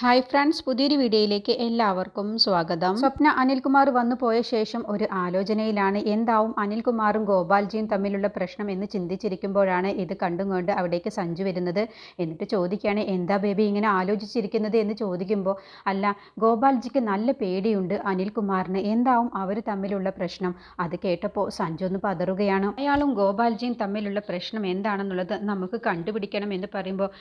Hi friends പുതിയൊരു വീഡിയോയിലേക്ക് എല്ലാവർക്കും സ്വാഗതം. സ്വപ്ന അനിൽകുമാർ വന്നു പോയ ശേഷം ഒരു ആലോചനയിലാണ്. എന്താവും അനിൽകുമാറും ഗോപാൽജിയും തമ്മിലുള്ള പ്രശ്നം എന്ന് ചിന്തിച്ചിരിക്കുമ്പോഴാണ് ഇത് കണ്ടും കൊണ്ട് അവിടേക്ക് സഞ്ജു വരുന്നത്. എന്നിട്ട് ചോദിക്കുകയാണ് എന്താ ബേബി ഇങ്ങനെ ആലോചിച്ചിരിക്കുന്നത് എന്ന് ചോദിക്കുമ്പോൾ അല്ല ഗോപാൽജിക്ക് നല്ല പേടിയുണ്ട് അനിൽകുമാറിന്. എന്താവും അവർ തമ്മിലുള്ള പ്രശ്നം? അത് കേട്ടപ്പോൾ സഞ്ജു ഒന്ന് പതറുകയാണ്. അയാളും ഗോപാൽജിയും തമ്മിലുള്ള പ്രശ്നം എന്താണെന്നുള്ളത് നമുക്ക് കണ്ടുപിടിക്കണം എന്ന് പറയുമ്പോൾ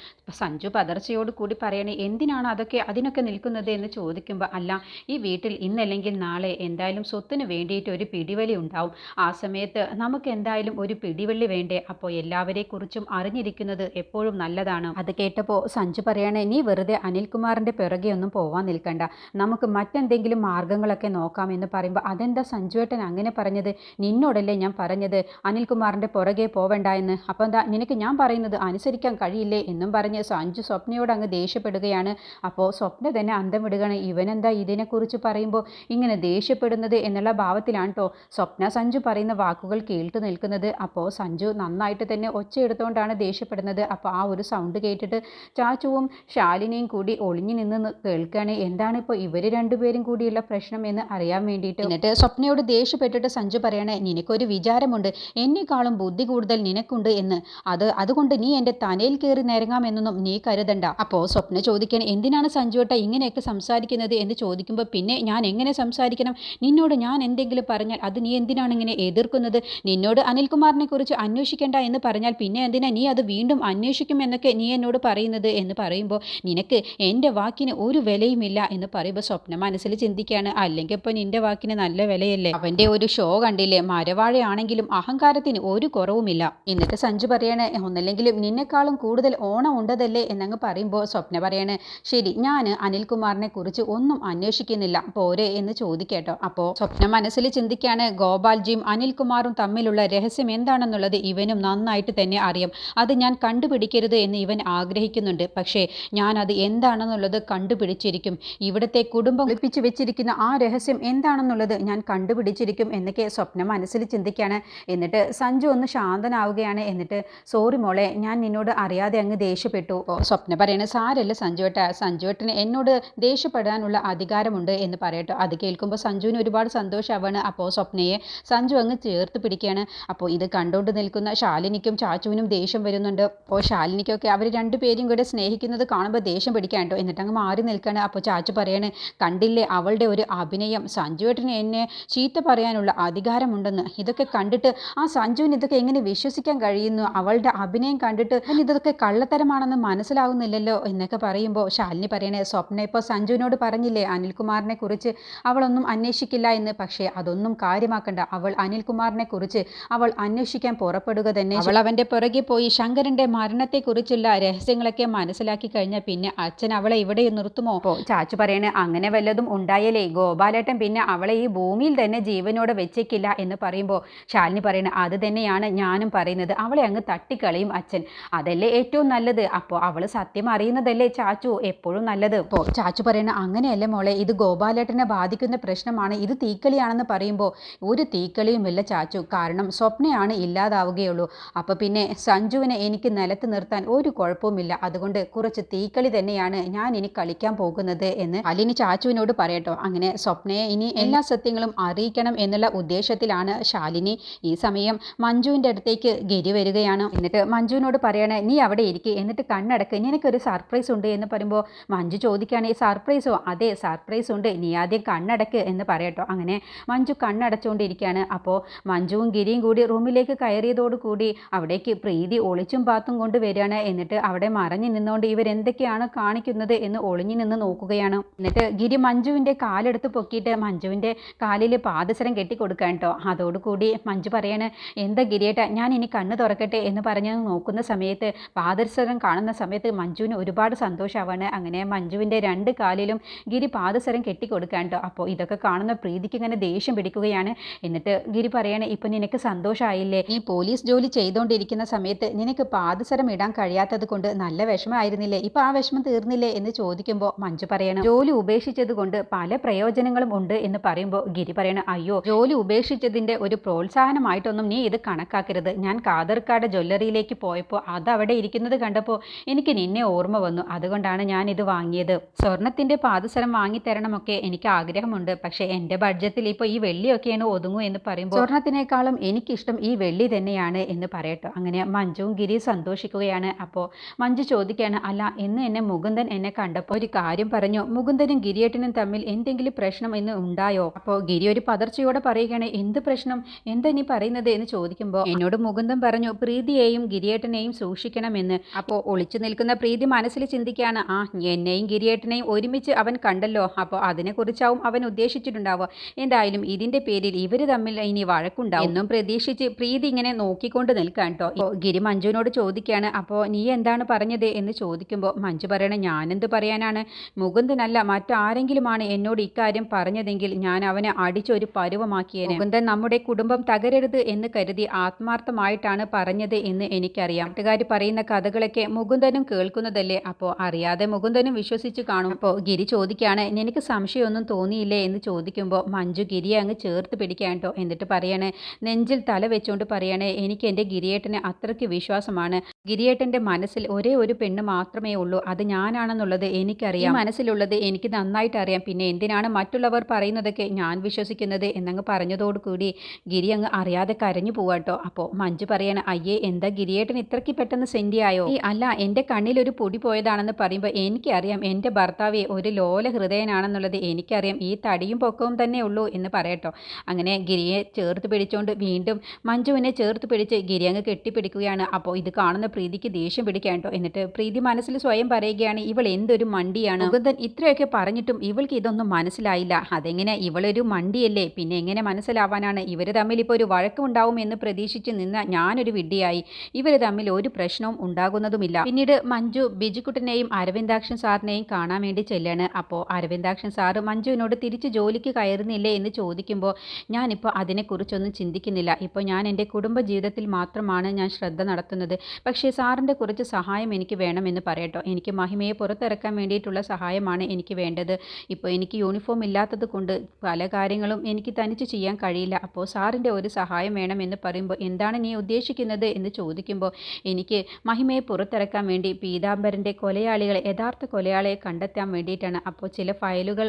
സഞ്ജു പതർച്ചയോട് കൂടി പറയണേ എന്തിനാണ് അതൊക്കെ അതിനൊക്കെ നിൽക്കുന്നത് എന്ന് ചോദിക്കുമ്പോൾ അല്ല ഈ വീട്ടിൽ ഇന്നല്ലെങ്കിൽ നാളെ എന്തായാലും സ്വത്തിന് വേണ്ടിയിട്ട് ഒരു പിടിവലി ഉണ്ടാവും. ആ സമയത്ത് നമുക്ക് എന്തായാലും ഒരു പിടിവള്ളി വേണ്ടേ? അപ്പോൾ എല്ലാവരെക്കുറിച്ചും അറിഞ്ഞിരിക്കുന്നത് എപ്പോഴും നല്ലതാണ്. അത് കേട്ടപ്പോൾ സഞ്ജു പറയണേ നീ വെറുതെ അനിൽകുമാറിന്റെ പിറകെ ഒന്നും പോവാൻ നിൽക്കണ്ട. നമുക്ക് മറ്റെന്തെങ്കിലും മാർഗങ്ങളൊക്കെ നോക്കാം എന്ന് പറയുമ്പോൾ അതെന്താ സഞ്ജുവേട്ടൻ അങ്ങനെ പറഞ്ഞത്? നിന്നോടല്ലേ ഞാൻ പറഞ്ഞത്? അനിൽകുമാറിന്റെ പുറകെ പോവേണ്ട എന്ന്. അപ്പോൾ എന്താ നിനക്ക് ഞാൻ പറയുന്നത് അനുസരിക്കാൻ കഴിയില്ലേ? എന്നും പറഞ്ഞ് സഞ്ജു സ്വപ്നയോട് അങ്ങ് ദേഷ്യപ്പെടുകയാണ്. അപ്പോൾ സ്വപ്ന തന്നെ അന്തം വിടുകയാണ്. ഇവനെന്താ ഇതിനെക്കുറിച്ച് പറയുമ്പോൾ ഇങ്ങനെ ദേഷ്യപ്പെടുന്നത് എന്നുള്ള ഭാവത്തിലാണ് കേട്ടോ സ്വപ്ന സഞ്ജു പറയുന്ന വാക്കുകൾ കേൾട്ട് നിൽക്കുന്നത്. അപ്പോൾ സഞ്ജു നന്നായിട്ട് തന്നെ ഒച്ച എടുത്തുകൊണ്ടാണ് ദേഷ്യപ്പെടുന്നത്. അപ്പോൾ ആ ഒരു സൗണ്ട് കേട്ടിട്ട് ചാച്ചുവും ശാലിനിയും കൂടി ഒളിഞ്ഞു നിന്ന് കേൾക്കുകയാണ് എന്താണ് ഇപ്പോൾ ഇവർ രണ്ടുപേരും കൂടിയുള്ള പ്രശ്നം എന്ന് അറിയാൻ വേണ്ടിയിട്ട്? എന്നിട്ട് സ്വപ്നയോട് ദേഷ്യപ്പെട്ടിട്ട് സഞ്ജു പറയണേ നിനക്കൊരു വിചാരമുണ്ട്. എന്നെക്കാളും ബുദ്ധി കൂടുതൽ നിനക്കുണ്ട് എന്ന്. അത് അതുകൊണ്ട് നീ എന്റെ തലയിൽ കയറി നിരങ്ങാമെന്നൊന്നും നീ കരുതണ്ട. അപ്പോൾ സ്വപ്ന ചോദിക്കാൻ എന്തിനാണ് സഞ്ജുവേട്ട ഇങ്ങനെയൊക്കെ സംസാരിക്കുന്നത് എന്ന് ചോദിക്കുമ്പോൾ പിന്നെ ഞാൻ എങ്ങനെ സംസാരിക്കണം? നിന്നോട് ഞാൻ എന്തെങ്കിലും പറഞ്ഞാൽ അത് നീ എന്തിനാണ് ഇങ്ങനെ എതിർക്കുന്നത്? നിന്നോട് അനിൽകുമാറിനെ കുറിച്ച് അന്വേഷിക്കേണ്ട എന്ന് പറഞ്ഞാൽ പിന്നെ എന്തിനാ നീ അത് വീണ്ടും അന്വേഷിക്കും എന്നൊക്കെ നീ എന്നോട് പറയുന്നത് എന്ന് പറയുമ്പോൾ നിനക്ക് എന്റെ വാക്കിന് ഒരു വിലയുമില്ല എന്ന് പറയുമ്പോൾ സ്വപ്ന മനസ്സിൽ ചിന്തിക്കുകയാണ് അല്ലെങ്കിൽ ഇപ്പോൾ നിന്റെ വാക്കിന് നല്ല വിലയല്ലേ? അവന്റെ ഒരു ഷോ കണ്ടില്ലേ? മരവാഴയാണെങ്കിലും അഹങ്കാരത്തിന് ഒരു കുറവുമില്ല. എന്നിട്ട് സഞ്ജു പറയണേ ഒന്നല്ലെങ്കിലും നിന്നെക്കാളും കൂടുതൽ ഓണം ഉണ്ടതല്ലേ? എന്നങ്ങ് പറയുമ്പോൾ സ്വപ്ന പറയണേ ശരി ഞാൻ അനിൽകുമാറിനെ കുറിച്ച് ഒന്നും അന്വേഷിക്കുന്നില്ല. പോരെ എന്ന് ചോദിക്കേട്ടോ. അപ്പോൾ സ്വപ്ന മനസ്സിൽ ചിന്തിക്കാണ് ഗോപാൽജിയും അനിൽകുമാറും തമ്മിലുള്ള രഹസ്യം എന്താണെന്നുള്ളത് ഇവനും നന്നായിട്ട് തന്നെ അറിയാം. അത് ഞാൻ കണ്ടുപിടിക്കരുത് എന്ന് ഇവൻ ആഗ്രഹിക്കുന്നുണ്ട്. പക്ഷേ ഞാൻ അത് എന്താണെന്നുള്ളത് കണ്ടുപിടിച്ചിരിക്കും. ഇവിടുത്തെ കുടുംബം ഒളിപ്പിച്ചു വെച്ചിരിക്കുന്ന ആ രഹസ്യം എന്താണെന്നുള്ളത് ഞാൻ കണ്ടുപിടിച്ചിരിക്കും എന്നൊക്കെ സ്വപ്ന മനസ്സിൽ ചിന്തിക്കുകയാണ് എന്നിട്ട് സഞ്ജു ഒന്ന് ശാന്തനാവുകയാണ്. എന്നിട്ട് സോറി മോളെ ഞാൻ നിന്നോട് അറിയാതെ അങ്ങ് ദേഷ്യപ്പെട്ടു. സ്വപ്ന പറയണ സാരല്ല സഞ്ജുവേട്ട. സഞ്ജുവേട്ടന് എന്നോട് ദേഷ്യപ്പെടാനുള്ള അധികാരമുണ്ട് എന്ന് പറയട്ടോ. അത് കേൾക്കുമ്പോൾ സഞ്ജുവിന് ഒരുപാട് സന്തോഷമാവാണ് അപ്പോൾ സ്വപ്നയെ സഞ്ജു അങ്ങ് ചേർത്ത് പിടിക്കുകയാണ്. അപ്പോൾ ഇത് കണ്ടുകൊണ്ട് നിൽക്കുന്ന ശാലിനിക്കും ചാച്ചുവിനും ദേഷ്യം വരുന്നുണ്ട്. അപ്പോൾ ശാലിനിക്കൊക്കെ അവർ രണ്ടുപേരും കൂടെ സ്നേഹിക്കുന്നത് കാണുമ്പോൾ ദേഷ്യം പിടിക്കാൻ കേട്ടോ. എന്നിട്ട് അങ്ങ് മാറി നിൽക്കുകയാണ്. അപ്പോൾ ചാച്ചു പറയാണ് കണ്ടില്ലേ അവളുടെ ഒരു അഭിനയം. സഞ്ജുവേട്ടന് എന്നെ ചീത്ത പറയാനുള്ള അധികാരമുണ്ടെന്ന്. ഇതൊക്കെ കണ്ടിട്ട് ആ സഞ്ജുവിന് ഇതൊക്കെ എങ്ങനെ വിശ്വസിക്കാൻ കഴിയുന്നു? അവളുടെ അഭിനയം കണ്ടിട്ട് ഇതൊക്കെ കള്ളത്തരമാണെന്ന് മനസ്സിലാവുന്നില്ലല്ലോ? എന്നൊക്കെ പറയുമ്പോൾ ശാലിനി പറയണേ സ്വപ്ന ഇപ്പോൾ സഞ്ജുവിനോട് പറഞ്ഞില്ലേ അനിൽകുമാറിനെ കുറിച്ച് അവളൊന്നും അന്വേഷിക്കില്ല എന്ന്. പക്ഷേ അതൊന്നും കാര്യമാക്കണ്ട. അവൾ അനിൽകുമാറിനെ കുറിച്ച് അവൾ അന്വേഷിക്കാൻ പുറപ്പെടുക തന്നെ അവൾ അവന്റെ പുറകെ പോയി ശങ്കരന്റെ മരണത്തെക്കുറിച്ചുള്ള രഹസ്യങ്ങളൊക്കെ മനസ്സിലാക്കി കഴിഞ്ഞാൽ പിന്നെ അച്ഛൻ അവളെ ഇവിടെ നിർത്തുമോ? അപ്പോൾ ചാച്ചു പറയണേ അങ്ങനെ വല്ലതും ഉണ്ടായാലേ ഗോപാലേട്ടൻ പിന്നെ അവളെ ഈ ഭൂമിയിൽ തന്നെ ജീവനോടെ വെച്ചേക്കില്ല എന്ന് പറയുമ്പോൾ ശാലിനി പറയണേ അത് തന്നെയാണ് ഞാനും പറയുന്നത്. അവളെ അങ്ങ് തട്ടിക്കളയും അച്ഛൻ. അതല്ലേ ഏറ്റവും നല്ലത്? അപ്പോൾ അവൾ സത്യം അറിയുന്നതല്ലേ ചാച്ചു? എപ്പോഴും നല്ലത്. ഇപ്പോൾ ചാച്ചു പറയുന്ന അങ്ങനെയല്ല മോളെ ഇത് ഗോപാലേട്ടനെ ബാധിക്കുന്ന പ്രശ്നമാണ് ഇത് തീക്കളിയാണെന്ന് പറയുമ്പോൾ ഒരു തീക്കളിയുമില്ല ചാച്ചു. കാരണം സ്വപ്നയാണ് ഇല്ലാതാവുകയുള്ളൂ. അപ്പോൾ പിന്നെ സഞ്ജുവിനെ എനിക്ക് നിലത്ത് നിർത്താൻ ഒരു കുഴപ്പവുമില്ല. അതുകൊണ്ട് കുറച്ച് തീക്കളി തന്നെയാണ് ഞാൻ ഇനി കളിക്കാൻ പോകുന്നത് എന്ന് അലിനി ചാച്ചുവിനോട് പറയട്ടോ. അങ്ങനെ സ്വപ്നയെ ഇനി എല്ലാ സത്യങ്ങളും അറിയിക്കണം എന്നുള്ള ഉദ്ദേശത്തിലാണ് ശാലിനി ഈ സമയം മഞ്ജുവിന്റെ അടുത്തേക്ക് ഗിരി വരികയാണ്. എന്നിട്ട് മഞ്ജുവിനോട് പറയണേ നീ അവിടെ ഇരിക്കുക എന്നിട്ട് കണ്ണടക്ക്. നിനക്കൊരു സർപ്രൈസ് ഉണ്ട് എന്ന് പറയുമ്പോൾ മഞ്ജു ചോദിക്കുകയാണെങ്കിൽ സർപ്രൈസോ? അതെ സർപ്രൈസ് ഉണ്ട് നീ ആദ്യം കണ്ണടക്ക് എന്ന് പറയട്ടോ. അങ്ങനെ മഞ്ജു കണ്ണടച്ചുകൊണ്ടിരിക്കുകയാണ്. അപ്പോൾ മഞ്ജുവും ഗിരിയും കൂടി റൂമിലേക്ക് കയറിയതോടുകൂടി അവിടേക്ക് പ്രീതി ഒളിച്ചും പാത്തും കൊണ്ട് വരികയാണ് എന്നിട്ട് അവിടെ മറഞ്ഞു നിന്നുകൊണ്ട് ഇവരെന്തൊക്കെയാണ് കാണിക്കുന്നത് എന്ന് ഒളിഞ്ഞു നിന്ന് നോക്കുകയാണ്. എന്നിട്ട് ഗിരി മഞ്ജുവിന്റെ കാലെടുത്ത് പൊക്കിയിട്ട് മഞ്ജുവിന്റെ കാലിൽ പാദസരം കെട്ടി കൊടുക്കാൻ കേട്ടോ. അതോടുകൂടി മഞ്ജു പറയാണ് എന്താ ഗിരിയേട്ട ഞാൻ ഇനി കണ്ണ് തുറക്കട്ടെ എന്ന് പറഞ്ഞ് നോക്കുന്ന സമയത്ത് പാദസരം കാണുന്ന സമയത്ത് മഞ്ജുവിന് ഒരുപാട് സന്തോഷമാവാണ് അങ്ങനെ മഞ്ജുവിന്റെ രണ്ട് കാലിലും ഗിരി പാദസരം കെട്ടിക്കൊടുക്കാൻ കേട്ടോ അപ്പോൾ ഇതൊക്കെ കാണുന്ന പ്രീതിക്ക് ഇങ്ങനെ ദേഷ്യം പിടിക്കുകയാണ്. എന്നിട്ട് ഗിരി പറയാണ് ഇപ്പം നിനക്ക് സന്തോഷമായില്ലേ നീ പോലീസ് ജോലി ചെയ്തുകൊണ്ടിരിക്കുന്ന സമയത്ത് നിനക്ക് പാദസരം ഇടാൻ കഴിയാത്തത് കൊണ്ട് നല്ല വിഷമമായിരുന്നില്ലേ? ഇപ്പം ആ വിഷമം തീർന്നില്ലേ? എന്ന് ചോദിക്കുമ്പോൾ മഞ്ജു പറയണം ജോലി ഉപേക്ഷിച്ചത് കൊണ്ട് പല പ്രയോജനങ്ങളും ഉണ്ട് എന്ന് പറയുമ്പോൾ ഗിരി പറയണം അയ്യോ ജോലി ഉപേക്ഷിച്ചതിന്റെ ഒരു പ്രോത്സാഹനമായിട്ടൊന്നും നീ ഇത് കണക്കാക്കരുത്. ഞാൻ കാതർക്കാട് ജ്വല്ലറിയിലേക്ക് പോയപ്പോൾ അത് അവിടെ ഇരിക്കുന്നത് കണ്ടപ്പോൾ എനിക്ക് നിന്നെ ഓർമ്മ വന്നു. അതുകൊണ്ടാണ് ഞാൻ ഇത് വാങ്ങിയത്. സ്വർണത്തിന്റെ പാദസരം വാങ്ങിത്തരണമൊക്കെ എനിക്ക് ആഗ്രഹമുണ്ട്. പക്ഷേ എന്റെ ബഡ്ജറ്റിൽ ഇപ്പോൾ ഈ വെള്ളിയൊക്കെയാണ് ഒതുങ്ങൂ എന്ന് പറയുമ്പോൾ സ്വർണത്തിനേക്കാളും എനിക്കിഷ്ടം ഈ വെള്ളി തന്നെയാണ് എന്ന് പറയട്ടോ. അങ്ങനെ മഞ്ജുവും ഗിരി സന്തോഷിക്കുകയാണ്. അപ്പോൾ മഞ്ജു ചോദിക്കുകയാണ് അല്ല ഇന്ന് എന്നെ മുകുന്ദൻ എന്നെ കണ്ടപ്പോൾ ഒരു കാര്യം പറഞ്ഞു. മുകുന്ദനും ഗിരിയേട്ടനും തമ്മിൽ എന്തെങ്കിലും പ്രശ്നം ഇന്ന് ഉണ്ടായോ? അപ്പോൾ ഗിരി ഒരു പതർച്ചയോടെ പറയുകയാണ് എന്ത് പ്രശ്നം? എന്താ നീ പറയുന്നത്? എന്ന് ചോദിക്കുമ്പോൾ എന്നോട് മുകുന്ദൻ പറഞ്ഞു പ്രീതിയെയും ഗിരിയേട്ടനെയും സൂക്ഷിക്കണമെന്ന്. അപ്പോൾ ഒളിച്ചു നിൽക്കുന്ന പ്രീതി മനസ്സിൽ ചിന്തിക്കുകയാണ് ആ എന്നെയും ഗിരിയേട്ടനെയും ഒരുമിച്ച് അവൻ കണ്ടല്ലോ. അപ്പോൾ അതിനെക്കുറിച്ചാവും അവൻ ഉദ്ദേശിച്ചിട്ടുണ്ടാവുക. എന്തായാലും ഇതിന്റെ പേരിൽ ഇവർ തമ്മിൽ ഇനി വഴക്കുണ്ടാവും. എന്നും പ്രതീക്ഷിച്ച് പ്രീതി ഇങ്ങനെ നോക്കിക്കൊണ്ട് നിൽക്കാൻ കേട്ടോ ഇപ്പോൾ ഗിരി മഞ്ജുവിനോട് ചോദിക്കുകയാണ് അപ്പോൾ നീ എന്താണ് പറഞ്ഞത്? എന്ന് ചോദിക്കുമ്പോൾ മഞ്ജു പറയണ ഞാനെന്ത് പറയാനാണ്? മുകുന്ദനല്ല മറ്റാരെങ്കിലുമാണ് എന്നോട് ഇക്കാര്യം പറഞ്ഞതെങ്കിൽ ഞാൻ അവനെ അടിച്ചൊരു പരുവമാക്കിയേനെ. മുകുന്ദൻ നമ്മുടെ കുടുംബം തകരരുത് എന്ന് കരുതി ആത്മാർത്ഥമായിട്ടാണ് പറഞ്ഞത് എന്ന് എനിക്കറിയാം. നാട്ടുകാർ പറയുന്ന കഥകളൊക്കെ മുകുന്ദനും കേൾക്കുന്നതല്ലേ? അപ്പോൾ അറിയാതെ മുകുന്ദനും വിശ്വസിച്ച് കാണും. അപ്പോൾ ഗിരി ചോദിക്കുകയാണ് നിനക്ക് സംശയമൊന്നും തോന്നിയില്ലേ? എന്ന് ചോദിക്കുമ്പോൾ മഞ്ജു ഗിരിയെ അങ്ങ് ചേർത്ത് പിടിക്കാൻ കേട്ടോ എന്നിട്ട് പറയണേ നെഞ്ചിൽ തല വെച്ചുകൊണ്ട് പറയണേ എനിക്ക് എന്റെ ഗിരിയേട്ടനെ അത്രയ്ക്ക് വിശ്വാസമാണ്. ഗിരിയേട്ടന്റെ മനസ്സിൽ ഒരേ ഒരു പെണ്ണ് മാത്രമേ ഉള്ളൂ. അത് ഞാനാണെന്നുള്ളത് എനിക്കറിയാം. മനസ്സിലുള്ളത് എനിക്ക് നന്നായിട്ട് അറിയാം. പിന്നെ എന്തിനാണ് മറ്റുള്ളവർ പറയുന്നതൊക്കെ ഞാൻ വിശ്വസിക്കുന്നത്? എന്നങ്ങ് പറഞ്ഞതോടുകൂടി ഗിരി അങ്ങ് അറിയാതെ കരഞ്ഞു പോവാട്ടോ അപ്പോൾ മഞ്ജു പറയണ അയ്യേ എന്താ ഗിരിയേട്ടൻ ഇത്രയ്ക്ക് പെട്ടെന്ന് സെൻഡിയായോ? ഈ അല്ല എന്റെ കണ്ണിൽ ഒരു പൊടി പോയതാണെന്ന് പറയുമ്പോൾ എനിക്കറിയാം. എന്റെ ഭർത്താവ് ഒരു ലോല ഹൃദയനാണെന്നുള്ളത് എനിക്കറിയാം. ഈ തടിയും പൊക്കവും തന്നെ ഉള്ളൂ എന്ന് പറയട്ടോ. അങ്ങനെ ഗിരിയെ ചേർത്ത് പിടിച്ചുകൊണ്ട് വീണ്ടും മഞ്ജുവിനെ ചേർത്ത് പിടിച്ച് ഗിരി അങ്ങ് കെട്ടിപ്പിടിക്കുകയാണ്. അപ്പോൾ ഇത് കാണുന്ന പ്രീതിക്ക് ദേഷ്യം പിടിക്കാൻ കേട്ടോ. എന്നിട്ട് പ്രീതി മനസ്സിൽ സ്വയം പറയുകയാണ് ഇവൾ എന്തൊരു മണ്ടിയാണ്? മുകുന്ദൻ ഇത്രയൊക്കെ പറഞ്ഞിട്ടും ഇവൾക്ക് ഇതൊന്നും മനസ്സിലായില്ല. അതെങ്ങനെ ഇവളൊരു മണ്ടിയല്ലേ? പിന്നെ എങ്ങനെ മനസ്സിലാവാനാണ്? ഇവർ തമ്മിൽ ഇപ്പോൾ ഒരു വഴക്കമുണ്ടാവും എന്ന് പ്രതീക്ഷിച്ച് നിന്ന ഞാനൊരു വിഡ്ഢിയായി. ഇവർ തമ്മിൽ ഒരു പ്രശ്നവും ഉണ്ടാകുന്നതുമില്ല. പിന്നീട് മഞ്ജു ബിജുക്കുട്ടനെയും അരവിന്ദാക്ഷൻ സാറിനെയും കാണാൻ വേണ്ടി ചെല്ലാണ്. അപ്പോൾ അരവിന്ദാക്ഷൻ സാറ് മഞ്ജുവിനോട് തിരിച്ച് ജോലിക്ക് കയറുന്നില്ലേ എന്ന് ചോദിക്കുമ്പോൾ ഞാനിപ്പോൾ അതിനെക്കുറിച്ചൊന്നും ചിന്തിക്കുന്നില്ല. ഇപ്പോൾ ഞാൻ എന്റെ കുടുംബ ജീവിതത്തിൽ മാത്രമാണ് ഞാൻ ശ്രദ്ധ നടത്തുന്നത്. പക്ഷേ സാറിന്റെ കുറച്ച് സഹായം എനിക്ക് വേണമെന്ന് പറയട്ടോ. എനിക്ക് മഹിമയെ പുറത്തിറക്കാൻ വേണ്ടിയിട്ടുള്ള സഹായമാണ് എനിക്ക് വേണ്ടത്. ഇപ്പോൾ എനിക്ക് യൂണിഫോം ഇല്ലാത്തത് കൊണ്ട് പല കാര്യങ്ങളും എനിക്ക് തനിച്ച് ചെയ്യാൻ കഴിയില്ല. അപ്പോൾ സാറിന്റെ ഒരു സഹായം വേണമെന്ന് പറയുമ്പോൾ എന്താണ് നീ ഉദ്ദേശിക്കുന്നത്? എന്ന് ചോദിക്കുമ്പോൾ എനിക്ക് മഹിമയെ പുറത്തിറക്കാൻ വേണ്ടി പീതാംബരന്റെ കൊലയാളികളെ യഥാർത്ഥ കൊലയാളിയെ കണ്ടെത്താൻ വേണ്ടിയിട്ടാണ്. അപ്പോൾ ചില ഫയലുകൾ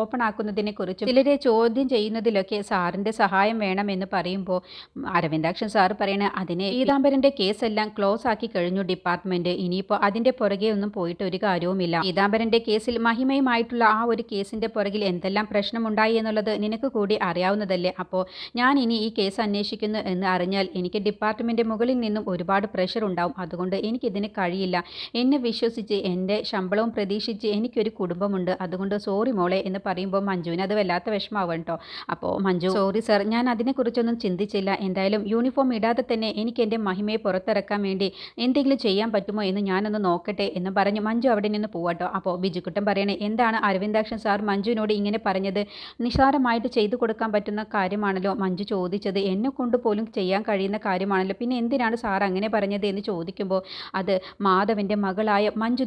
ഓപ്പൺ ആക്കുന്നതിനെ കുറിച്ചും ചിലരെ ചോദ്യം ചെയ്യുന്നതിലൊക്കെ സാറിന്റെ സഹായം വേണമെന്ന് പറയുമ്പോൾ അരവിന്ദാക്ഷൻ സാർ പറയണ അതിനെ പീതാംബരന്റെ കേസെല്ലാം ക്ലോസ് ആക്കി കഴിഞ്ഞു ഡിപ്പാർട്ട്മെന്റ് ഇനിയിപ്പോൾ അതിന്റെ പുറകെ ഒന്നും പോയിട്ട് ഒരു കാര്യവുമില്ല. പീതാംബരന്റെ കേസിൽ മഹിമയുമായിട്ടുള്ള ആ ഒരു കേസിന്റെ പുറകിൽ എന്തെല്ലാം പ്രശ്നമുണ്ടായി എന്നുള്ളത് നിനക്ക് കൂടി അറിയാവുന്നതല്ലേ? അപ്പോൾ ഞാൻ ഇനി ഈ കേസ് അന്വേഷിക്കുന്നു എന്ന് അറിഞ്ഞാൽ എനിക്ക് ഡിപ്പാർട്ട്മെന്റ് മുകളിൽ നിന്നും ഒരുപാട് പ്രഷർ ഉണ്ടാവും. അതുകൊണ്ട് എനിക്കിതിന് കഴിയില്ല. എന്നെ വിശ്വസിച്ച് എന്റെ ശമ്പളവും പ്രതീക്ഷിച്ച് എനിക്കൊരു കുടുംബമുണ്ട്. അതുകൊണ്ട് സോറി മോളെ എന്ന് പറയുമ്പോൾ മഞ്ജുവിന് അത് വല്ലാത്ത വിഷമാവും കേട്ടോ. അപ്പോൾ മഞ്ജു സോറി സർ ഞാൻ അതിനെക്കുറിച്ചൊന്നും ചിന്തിച്ചില്ല. എന്തായാലും യൂണിഫോം ഇടാതെ തന്നെ എനിക്ക് എന്റെ മഹിമയെ പുറത്തിറക്കാൻ വേണ്ടി എന്തെങ്കിലും ചെയ്യാൻ പറ്റുമോ എന്ന് ഞാനൊന്ന് നോക്കട്ടെ എന്ന് പറഞ്ഞ് മഞ്ജു അവിടെ നിന്ന് പോവാട്ടോ അപ്പോൾ ബിജുക്കുട്ടൻ പറയണേ എന്താണ് അരവിന്ദാക്ഷൻ സാർ മഞ്ജുവിനോട് ഇങ്ങനെ പറഞ്ഞത്? നിസ്സാരമായിട്ട് ചെയ്തു കൊടുക്കാൻ പറ്റുന്ന കാര്യമാണല്ലോ? മഞ്ജു ചോദിച്ചത് എന്നെ കൊണ്ട് പോലും ചെയ്യാൻ കഴിയുന്ന കാര്യമാണല്ലോ. പിന്നെ എന്തിനാണ് സാർ അങ്ങനെ പറഞ്ഞത്? എന്ന് ചോദിക്കുമ്പോൾ അത് മാധവന്റെ മകളായ മഞ്ജു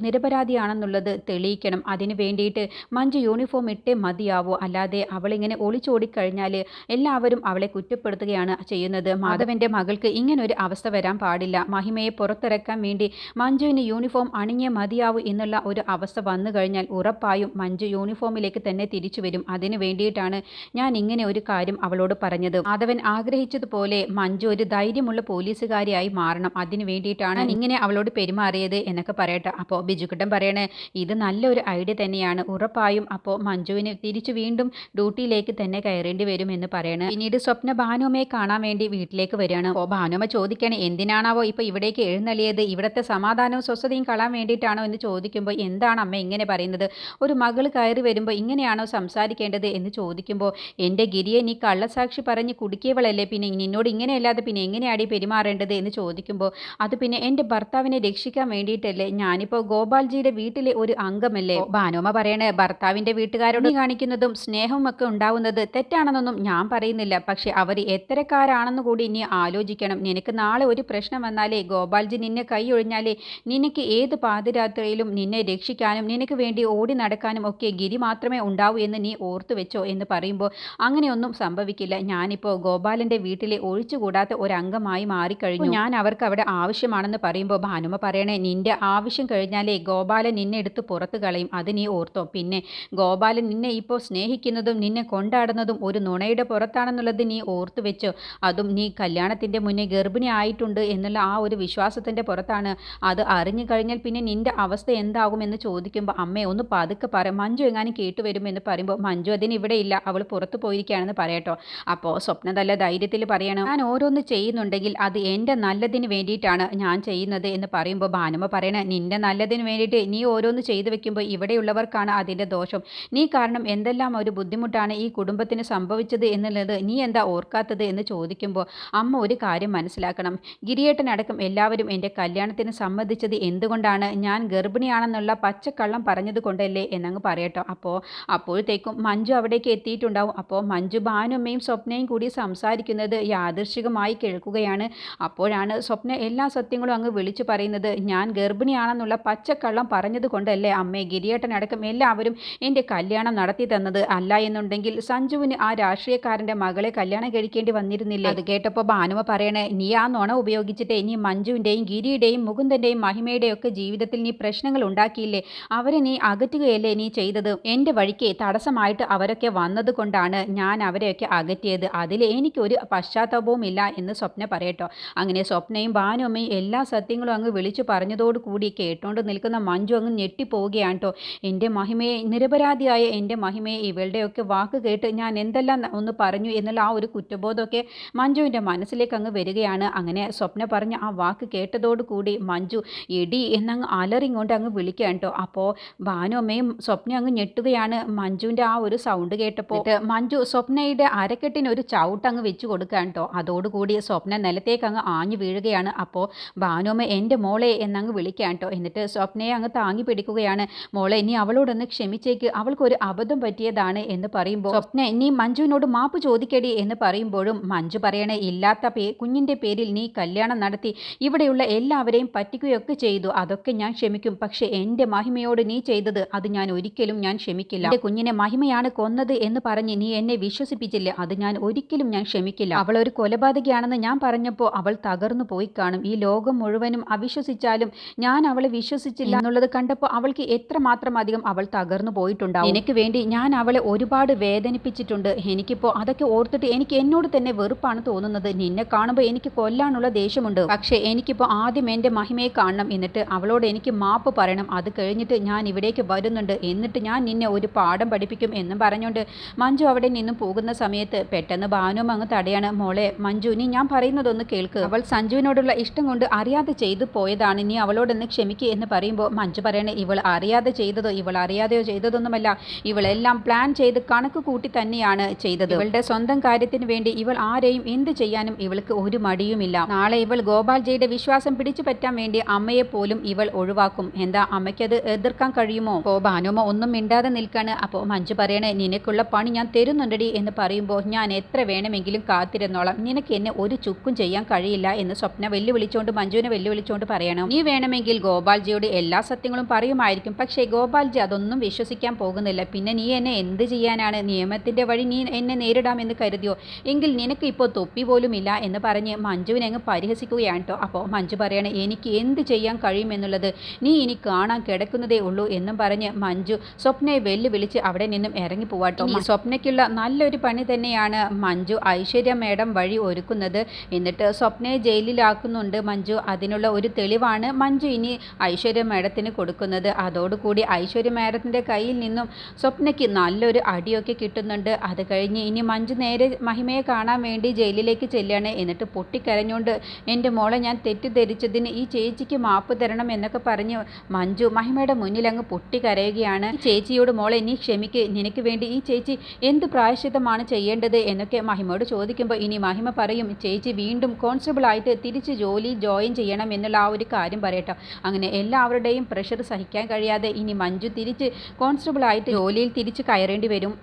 നിരപരാധിയാണെന്നുള്ളത് തെളിയിക്കണം. അതിന് വേണ്ടിയിട്ട് മഞ്ജു യൂണിഫോം ഇട്ടേ മതിയാവൂ? അല്ലാതെ അവളിങ്ങനെ ഒളിച്ചോടിക്കഴിഞ്ഞാൽ എല്ലാവരും അവളെ കുറ്റപ്പെടുത്തുകയാണ് ചെയ്യുന്നത്. മാധവന്റെ മകൾക്ക് ഇങ്ങനൊരു ഒരു അവസ്ഥ വരാൻ പാടില്ല. മഹിമയെ പുറത്തിറക്കാൻ വേണ്ടി മഞ്ജുവിന് യൂണിഫോം അണിഞ്ഞേ മതിയാവൂ എന്നുള്ള ഒരു അവസ്ഥ വന്നു കഴിഞ്ഞാൽ ഉറപ്പായും മഞ്ജു യൂണിഫോമിലേക്ക് തന്നെ തിരിച്ചു വരും. അതിന് വേണ്ടിയിട്ടാണ് ഞാൻ ഇങ്ങനെ ഒരു കാര്യം അവളോട് പറഞ്ഞത്. മാധവൻ ആഗ്രഹിച്ചതുപോലെ മഞ്ജു ഒരു ധൈര്യമുള്ള പോലീസുകാരിയായി മാറണം. അതിന് വേണ്ടിയിട്ടാണ് ഇങ്ങനെ അവളോട് പെരുമാറിയത് എന്നൊക്കെ പറയട്ടെ. അപ്പോൾ ബിജുക്കുട്ടൻ പറയണേ ഇത് നല്ലൊരു ഐഡിയ തന്നെയാണ്. ഉറപ്പായും അപ്പോൾ മഞ്ജുവിന് തിരിച്ചു വീണ്ടും ഡ്യൂട്ടിയിലേക്ക് തന്നെ കയറേണ്ടി വരുമെന്ന് പറയണേ. പിന്നീട് സ്വപ്ന ഭാനുമയെ കാണാൻ വേണ്ടി വീട്ടിലേക്ക് വരികയാണ്. അപ്പോൾ ഭാനുമ ചോദിക്കണേ എന്തിനാണാവോ ഇപ്പോൾ ഇവിടേക്ക് എഴുന്നള്ളിയത്? ഇവിടുത്തെ സമാധാനവും സ്വസ്ഥതയും കളാൻ വേണ്ടിയിട്ടാണോ എന്ന് ചോദിക്കുമ്പോൾ എന്താണ് അമ്മ ഇങ്ങനെ പറയുന്നത്? ഒരു മകൾ കയറി വരുമ്പോൾ ഇങ്ങനെയാണോ സംസാരിക്കേണ്ടത് എന്ന് ചോദിക്കുമ്പോൾ എന്റെ ഗിരിയെ നീ കള്ളസാക്ഷി പറഞ്ഞ് കുടുക്കിയവളല്ലേ? പിന്നെ നിന്നോട് ഇങ്ങനെയല്ലാതെ പിന്നെ എങ്ങനെയാടി പെരുമാറേണ്ടത്? എന്ന് ചോദിക്കുമ്പോൾ അത് പിന്നെ എന്റെ ഭർത്താവിനെ രക്ഷിക്കാൻ വേണ്ടിയിട്ടല്ലേ? ഞാനിപ്പോൾ ഗോപാൽജിയുടെ വീട്ടിലെ ഒരു അംഗമല്ലേ? ഭാനോമ പറയണേ ഭർത്താവിന്റെ വീട്ടുകാരോട് കാണിക്കുന്നതും സ്നേഹവും ഒക്കെ ഉണ്ടാവുന്നത് തെറ്റാണെന്നൊന്നും ഞാൻ പറയുന്നില്ല. പക്ഷെ അവർ എത്തരക്കാരാണെന്ന് കൂടി ഇനി ആലോചിക്കണം. നിനക്ക് നാളെ ഒരു പ്രശ്നം വന്നാലേ ഗോപാൽജി നിന്നെ കൈ ഒഴിഞ്ഞാലേ നിനക്ക് ഏത് പാതിരാത്രിയിലും നിന്നെ രക്ഷിക്കാനും നിനക്ക് വേണ്ടി ഓടി നടക്കാനും ഒക്കെ ഗിരി മാത്രമേ ഉണ്ടാവൂ എന്ന് നീ ഓർത്തു വെച്ചോ എന്ന് പറയുമ്പോൾ അങ്ങനെയൊന്നും സംഭവിക്കില്ല. ഞാനിപ്പോൾ ഗോപാലന്റെ വീട്ടിലെ ഒഴിച്ചുകൂടാത്ത ഒരംഗമായി മാറിക്കഴിഞ്ഞു. ഞാൻ അവർക്ക് അവിടെ ആവശ്യമാണെന്ന് പറയുമ്പോൾ ഭാനുമ പറയണേ നിന്റെ ആവശ്യം കഴിഞ്ഞാലേ ഗോപാലൻ നിന്നെ നിന്നെ എടുത്ത് പുറത്ത് കളയും. അത് നീ ഓർത്തോ. പിന്നെ ഗോപാലൻ നിന്നെ ഇപ്പോൾ സ്നേഹിക്കുന്നതും നിന്നെ കൊണ്ടാടുന്നതും ഒരു നുണയുടെ പുറത്താണെന്നുള്ളത് നീ ഓർത്തു വെച്ചോ. അതും നീ കല്യാണത്തിന്റെ മുന്നേ ഗർഭിണി ആയിട്ടുണ്ട് എന്നുള്ള ആ ഒരു വിശ്വാസത്തിന്റെ പുറത്താണ് അത് അറിഞ്ഞു കഴിഞ്ഞാൽ പിന്നെ നിന്റെ അവസ്ഥ എന്താകുമെന്ന് ചോദിക്കുമ്പോൾ അമ്മയെ ഒന്ന് പതുക്കെ പറ. മഞ്ജു എങ്ങാനും കേട്ടു വരുമെന്ന് പറയുമ്പോൾ മഞ്ജു അതിന് ഇവിടെ ഇല്ല. അവൾ പുറത്ത് പോയിരിക്കുകയാണെന്ന് പറയട്ടോ. അപ്പോൾ സ്വപ്ന നല്ല ധൈര്യത്തിൽ പറയണം. ഞാൻ ഓരോന്ന് ചെയ്യുന്നുണ്ടെങ്കിൽ അത് എന്റെ നല്ലതിന് വേണ്ടിയിട്ടാണ് ഞാൻ ചെയ്യുന്നത് എന്ന് പറയുമ്പോൾ ഭാനുമ പറയണ നിന്റെ നല്ലതിന് വേണ്ടിയിട്ട് നീ ഓരോന്ന് ചെയ്തു വെക്കുമ്പോൾ ഇവിടെയുള്ളവർക്കാണ് അതിന്റെ ദോഷം. നീ കാരണം എന്തെല്ലാം ഒരു ബുദ്ധിമുട്ടാണ് ഈ കുടുംബത്തിന് സംഭവിച്ചത് എന്നുള്ളത് നീ എന്താ ഓർക്കാത്തത് എന്ന് ചോദിക്കുമ്പോൾ അമ്മ ഒരു കാര്യം മനസ്സിലാക്കണം. ഗിരിയേട്ടനടക്കം എല്ലാവരും എന്റെ കല്യാണത്തിന് സമ്മതിച്ചത് എന്തുകൊണ്ടാണ്? ഞാൻ ഗർഭിണിയാണെന്നുള്ള പച്ചക്കള്ളം പറഞ്ഞത് കൊണ്ടല്ലേ എന്നങ്ങ് പറയട്ടോ. അപ്പോൾ അപ്പോഴത്തേക്കും മഞ്ജു അവിടേക്ക് എത്തിയിട്ടുണ്ടാവും. അപ്പോൾ മഞ്ജു ഭാനുമ്മയും സ്വപ്നയും കൂടി സംസാരിക്കുന്നത് യാദൃശികമായി കേൾക്കുകയാണ്. അപ്പോഴാണ് സ്വപ്ന എല്ലാ സത്യങ്ങളും അങ്ങ് വിളിച്ചു പറയുന്നത്. ഞാൻ ഗർഭിണിയാണെന്നുള്ള പച്ചക്കള്ളം പറഞ്ഞത് കൊണ്ടല്ലേ അമ്മേ ഗിരിയേട്ടനടക്കം എല്ലാവരും എന്റെ കല്യാണം നടത്തി തന്നത് അല്ല എന്നുണ്ടെങ്കിൽ സഞ്ജുവിന് ആ രാഷ്ട്രീയക്കാരന്റെ മകളെ കല്യാണം കഴിക്കേണ്ടി വന്നിരുന്നില്ല? അത് കേട്ടപ്പോൾ ഭാനുമ പറയണേ നീ ആ നുണ ഉപയോഗിച്ചിട്ട് ഇനി മഞ്ജുവിന്റെയും ഗിരിയുടെയും മുകുന്ദന്റെയും മഹിമയുടെയും ഒക്കെ ജീവിതത്തിൽ നീ പ്രശ്നങ്ങൾ ഉണ്ടാക്കിയില്ലേ? അവരെ നീ അകറ്റുകയല്ലേ നീ ചെയ്തത്? എന്റെ വഴിക്ക് തടസ്സമായിട്ട് അവരൊക്കെ വന്നതുകൊണ്ടാണ് ഞാൻ അവരെയൊക്കെ അകറ്റിയത്. അതിൽ എനിക്കൊരു പശ്ചാത്തലവും ഇല്ല എന്ന് സ്വപ്ന പറയട്ടോ. അങ്ങനെ സ്വപ്നയും ഭാനുമ്മയും എല്ലാ സത്യങ്ങളും അങ്ങ് വിളിച്ചു പറഞ്ഞതോടുകൂടി കേട്ടോണ്ട് നിൽക്കുന്ന മഞ്ജു അങ്ങ് ഞെട്ടിപ്പോവുകയാണ് കേട്ടോ എന്റെ മഹിമയെ നിരപരാധിയായ എന്റെ മഹിമയെ ഇവളുടെയൊക്കെ വാക്ക് കേട്ട് ഞാൻ എന്തെല്ലാം ഒന്ന് പറഞ്ഞു എന്നുള്ള ആ ഒരു കുറ്റബോധമൊക്കെ മഞ്ജുവിന്റെ മനസ്സിലേക്ക് അങ്ങ് വരികയാണ്. അങ്ങനെ സ്വപ്ന പറഞ്ഞ ആ വാക്ക് കേട്ടതോടുകൂടി മഞ്ജു എടി എന്നങ്ങ് അലറിങ്ങോണ്ട് അങ്ങ് വിളിക്കുകയാണ് കേട്ടോ അപ്പോൾ ഭാനുമ്മയും സ്വപ്ന അങ്ങ് ഞെട്ടുകയാണ്. മഞ്ജുവിന്റെ ആ ഒരു സൗണ്ട് കേട്ടപ്പോൾ മഞ്ജു സ്വപ്നയുടെ അരക്കെട്ടിന് ഒരു ചവിട്ട് അങ്ങ് വെച്ച് കൊടുക്കുകയാണ് കേട്ടോ അതോടുകൂടി സ്വപ്ന നിലത്തേക്ക് അങ്ങ് ആഞ്ഞു വീഴുകയാണ്. അപ്പോൾ ഭാനുമ്മ എന്റെ മോളെ എന്നങ്ങ് വിളിക്കുകയാണ് കേട്ടോ എന്നിട്ട് സ്വപ്നയെ അങ്ങ് താങ്ങി പിടിക്കുകയാണ്. മോളെ ഇനി അവളോടൊന്ന് ക്ഷമിച്ചേക്ക്. അവൾക്കൊരു അബദ്ധം പറ്റിയതാണ് എന്ന് പറയുമ്പോൾ സ്വപ്ന ഇനി മഞ്ജുവിനോട് മാപ്പ് ചോദിക്കടി എന്ന് പറയുമ്പോഴും മഞ്ജു പറയണേ ഇല്ലാത്ത പേ കുഞ്ഞിന്റെ പേരിൽ നീ കല്യാണം നടത്തി ഇവിടെയുള്ള എല്ലാവരെയും പറ്റിക്കുകയൊക്കെ ചെയ്തു. അതൊക്കെ ഞാൻ ക്ഷമിക്കും. പക്ഷേ എന്റെ മഹിമയോട് നീ ചെയ്തത് അത് ഞാൻ ഒരിക്കലും ഞാൻ ക്ഷമിക്കില്ല. എന്റെ കുഞ്ഞിനെ മഹിമയാണ് കൊന്നത് എന്ന് പറഞ്ഞ് നീ എന്നെ വിശ്വസിപ്പിച്ചില്ല? അത് ഞാൻ ഒരിക്കലും ഞാൻ ക്ഷമിക്കില്ല. അവൾ ഒരു കൊലപാതകയാണെന്ന് ഞാൻ പറഞ്ഞപ്പോൾ അവൾ തകർന്നു പോയി കാണും. ഈ ലോകം മുഴുവനും അവിശ്വസിച്ചാലും ഞാൻ അവളെ വിശ്വസിച്ചില്ല. എന്നുള്ളത് കണ്ടപ്പോൾ അവൾക്ക് എത്രമാത്രം അധികം അവൾ തകർന്നു പോയിട്ടുണ്ടാവും. എനിക്ക് വേണ്ടി ഞാൻ അവളെ ഒരുപാട് വേദനിപ്പിച്ചിട്ടുണ്ട്. എനിക്കിപ്പോൾ അതൊക്കെ ഓർത്തിട്ട് എനിക്ക് എന്നോട് തന്നെ വെറുപ്പാണ് തോന്നുന്നത്. നിന്നെ കാണുമ്പോൾ എനിക്ക് കൊല്ലാനുള്ള ദേഷ്യമുണ്ട്. പക്ഷേ എനിക്കിപ്പോൾ ആദ്യം എന്റെ മഹിമയെ കാണണം എന്നിട്ട് അവളോട് എനിക്ക് മാപ്പ് പറയണം. അത് കഴിഞ്ഞിട്ട് ഞാൻ ഇവിടേക്ക് വരുന്നുണ്ട്. എന്നിട്ട് ഞാൻ നിന്നെ ഒരു പാഠം പഠിപ്പിക്കും എന്നും പറഞ്ഞുകൊണ്ട് മഞ്ജു അവിടെ നിന്നും പോകുന്ന സമയത്ത് പെട്ടെന്ന് ഭാനുവും അങ്ങ് തടയാണ്. മോളെ മഞ്ജു നീ ഞാൻ പറയുന്നതൊന്ന് കേൾക്ക്. അവൾ സഞ്ജുവിനോടുള്ള ഇഷ്ടം കൊണ്ട് അറിയാതെ ചെയ്തു പോയതാണ്. നീ അവളോടൊന്ന് ക്ഷമിക്കുക എന്ന് പറയുമ്പോൾ മഞ്ജു പറയണേ ഇവൾ അറിയാതെ ചെയ്തതോ ഇവൾ അറിയാതെയോ ചെയ്തതൊന്നുമല്ല. ഇവളെല്ലാം പ്ലാൻ ചെയ്ത് കണക്ക് കൂട്ടി തന്നെയാണ് ചെയ്തത്. ഇവളുടെ സ്വന്തം കാര്യത്തിന് വേണ്ടി ഇവൾ ആരെയും എന്ത് ചെയ്യാനും ഇവൾക്ക് ഒരു മടിയുമില്ല. നാളെ ഇവൾ ഗോപാൽജിയുടെ വിശ്വാസം പിടിച്ചു പറ്റാൻ വേണ്ടി അമ്മയെ പോലും ഇവൾ ഒഴിവാക്കും. എന്താ അമ്മയ്ക്കത് എതിർക്കാൻ കഴിയുമോ? അപ്പോ ഭാനുമ ഒന്നും മിണ്ടാതെ നിൽക്കാണ്. അപ്പോൾ മഞ്ജു പറയണേ നിനക്കുള്ള പണി ഞാൻ തരുന്നുണ്ടടി എന്ന് പറയുമ്പോൾ ഞാൻ എത്ര വേണമെങ്കിലും കാത്തിരുന്നോളാം. നിനക്ക് എന്നെ ഒരു ചുക്കും ചെയ്യാൻ കഴിയില്ല എന്ന് സ്വപ്ന വെല്ലുവിളിച്ചുകൊണ്ട് മഞ്ജുവിനെ വെല്ലുവിളിച്ചുകൊണ്ട് പറയണം. നീ വേണമെങ്കിൽ ഗോപാൽജിയോട് എല്ലാ സത്യങ്ങളും പറയുമായിരിക്കും. പക്ഷേ ഗോപാൽജി അതൊന്നും വിശ്വസിക്കാൻ പോകുന്നില്ല. പിന്നെ നീ എന്നെ എന്ത് ചെയ്യാനാണ്? നിയമത്തിന്റെ വഴി നീ എന്നെ നേരിടാമെന്ന് കരുതിയോ? എങ്കിൽ നിനക്ക് ഇപ്പോൾ തൊപ്പി പോലും ഇല്ല എന്ന് പറഞ്ഞ് മഞ്ജുവിനെ അങ്ങ് പരിഹസിക്കുകയാണ് കേട്ടോ അപ്പോൾ മഞ്ജു പറയണേ എനിക്ക് എന്ത് ചെയ്യാൻ കഴിയുമെന്നുള്ളത് നീ ഇനി കാണാൻ കിടക്കുന്നതേ ഉള്ളൂ എന്നും പറഞ്ഞ് മഞ്ജു സ്വപ്നയെ വെല്ലുവിളിച്ച് അവിടെ നിന്നും ഇറങ്ങി പോവാട്ടോ സ്വപ്നയ്ക്കുള്ള നല്ലൊരു പണി തന്നെയാണ് മഞ്ജു ഐശ്വര്യ മേഡം വഴി ഒരുക്കുന്നത്. എന്നിട്ട് സ്വപ്നയെ ജയിലിലാക്കുന്നുണ്ട് മഞ്ജു. അതിനുള്ള ഒരു തെളിവാണ് മഞ്ജു ഇനി ഐശ്വര്യ മേഡത്തിന് കൊടുക്കുന്നത്. അതോടുകൂടി ഐശ്വര്യ മേരത്തിന്റെ കയ്യിൽ നിന്നും സ്വപ്നയ്ക്ക് നല്ലൊരു അടിയൊക്കെ കിട്ടുന്നുണ്ട്. അത് കഴിഞ്ഞ് ഇനി മഞ്ജു നേരെ മഹിമയെ കാണാൻ വേണ്ടി ജയിലിലേക്ക് ചെല്ലുകയാണ്. എന്നിട്ട് പൊട്ടിക്കരഞ്ഞുകൊണ്ട് എന്റെ മോളെ ഞാൻ തെറ്റിദ്ധരിച്ചതിന് ഈ ചേച്ചിക്ക് മാപ്പ് തരണം എന്നൊക്കെ പറഞ്ഞ് മഞ്ജു മഹിമയുടെ മുന്നിൽ അങ്ങ് പൊട്ടിക്കരയുകയാണ്. ചേച്ചിയോട് മോളെ നീ ക്ഷമിക്ക്. നിനക്ക് വേണ്ടി ഈ ചേച്ചി എന്ത് പ്രായശ്ചിത്തമാണ് ചെയ്യേണ്ടത് എന്നൊക്കെ മഹിമയോട് ചോദിക്കുമ്പോൾ ഇനി മഹിമ പറയും ചേച്ചി വീണ്ടും കോൺസ്റ്റബിൾ ആയിട്ട് തിരിച്ച് ജോലി ജോയിൻ ചെയ്യണം എന്നുള്ള ആ ഒരു കാര്യം പറയട്ടോ. അങ്ങനെ എല്ലാവരുടെയും പ്രഷർ സഹിക്കാൻ കഴിയാതെ ഇനി മഞ്ജു തിരിച്ച് കോൺസ്റ്റബിളായിട്ട് ജോലിയിൽ തിരിച്ച് കയറേണ്ടി വരും.